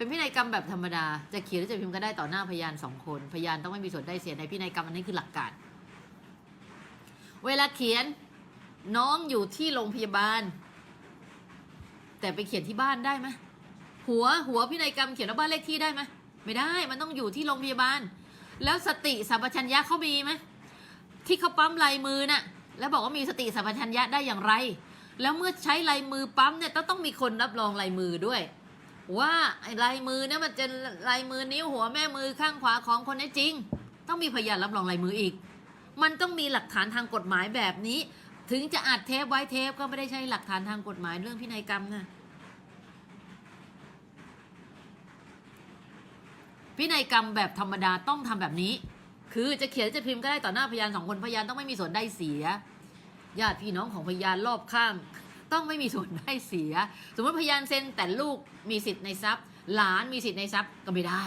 เป็นพินัยกรรมแบบธรรมดา จะเขียนหรือจะพิมพ์ก็ได้ต่อหน้าพยานสองคน พยานต้องไม่มีส่วนได้เสียในพินัยกรรมอันนี้คือหลักการ เวลาเขียนน้องอยู่ที่โรงพยาบาล แต่ไปเขียนที่บ้านได้ไหมหัวหัวพินัยกรรมเขียนว่าบ้านเลขที่ได้ไหมไม่ได้มันต้องอยู่ที่โรงพยาบาล แล้วสติสัมปชัญญะเขามีไหมที่เขาปั๊มลายมือน่ะ แล้วบอกว่ามีสติสัมปชัญญะได้อย่างไร แล้วเมื่อใช้ลายมือปั๊มเนี่ยต้องต้องมีคนรับรองลายมือด้วย ว่าไอ้ลายมือเนี่ยมันจะลายมือนิ้วหัวแม่มือข้างขวาของคนนี้จริง ต้องมีพยานรับรองลายมืออีก มันต้องมีหลักฐานทางกฎหมายแบบนี้ ถึงจะอัดเทปไว้เทปก็ไม่ได้ใช่หลักฐานทางกฎหมายเรื่องพินัยกรรมนะพินัยกรรมแบบธรรมดาต้องทำแบบนี้ คือจะเขียนจะพิมพ์ก็ได้ต่อหน้าพยานสองคนพยานต้องไม่มีส่วนได้เสียญาติพี่น้องของพยานรอบข้าง ต้องไม่มีส่วนได้เสีย สมมติพยานเซ็นแต่ลูกมีสิทธิ์ในทรัพย์ หลานมีสิทธิ์ในทรัพย์ก็ไม่ได้